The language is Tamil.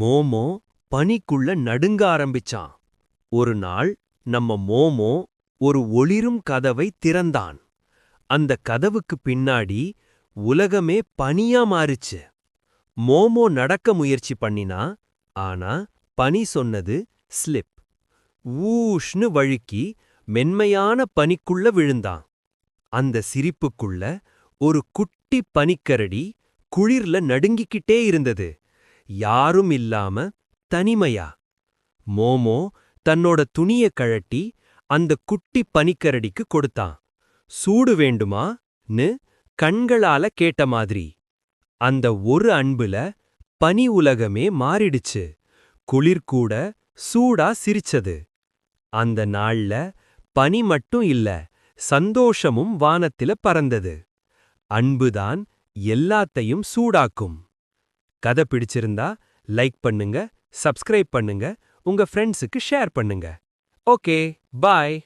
மோமோ பனிக்குள்ள நடுங்க ஆரம்பிச்சான். ஒரு நாள் நம்ம மோமோ ஒரு ஒளிரும் கதவை திறந்தான். அந்த கதவுக்கு பின்னாடி உலகமே பனியா மாறுச்சு. மோமோ நடக்க முயற்சி பண்ணினா ஆனா பனி சொன்னது ஸ்லிப். ஊஷ்னு வழுக்கி மென்மையான பனிக்குள்ள விழுந்தான். அந்த சிரிப்புக்குள்ள ஒரு குட்டி பனிக்கரடி குளிர்ல நடுங்கிக்கிட்டே இருந்தது. யாரும் இல்லாம தனிமையா? மோமோ தன்னோட துணிய கழட்டி அந்த குட்டி பனிக்கரடிக்கு கொடுத்தான். சூடு வேண்டுமா?ன்னு கண்களால கேட்ட மாதிரி. அந்த ஒரு அன்புல பனி உலகமே மாறிடுச்சு. குளிர்கூட சூடா சிரிச்சது. அந்த நாள்ல பனி மட்டும் இல்ல சந்தோஷமும் வானத்தில பறந்தது. அன்புதான் எல்லாத்தையும் சூடாக்கும். கதை பிடிச்சிருந்தா லைக் பண்ணுங்க சப்ஸ்கிரைப் பண்ணுங்க உங்க ஃப்ரெண்ட்ஸுக்கு ஷேர் பண்ணுங்க. Okay bye.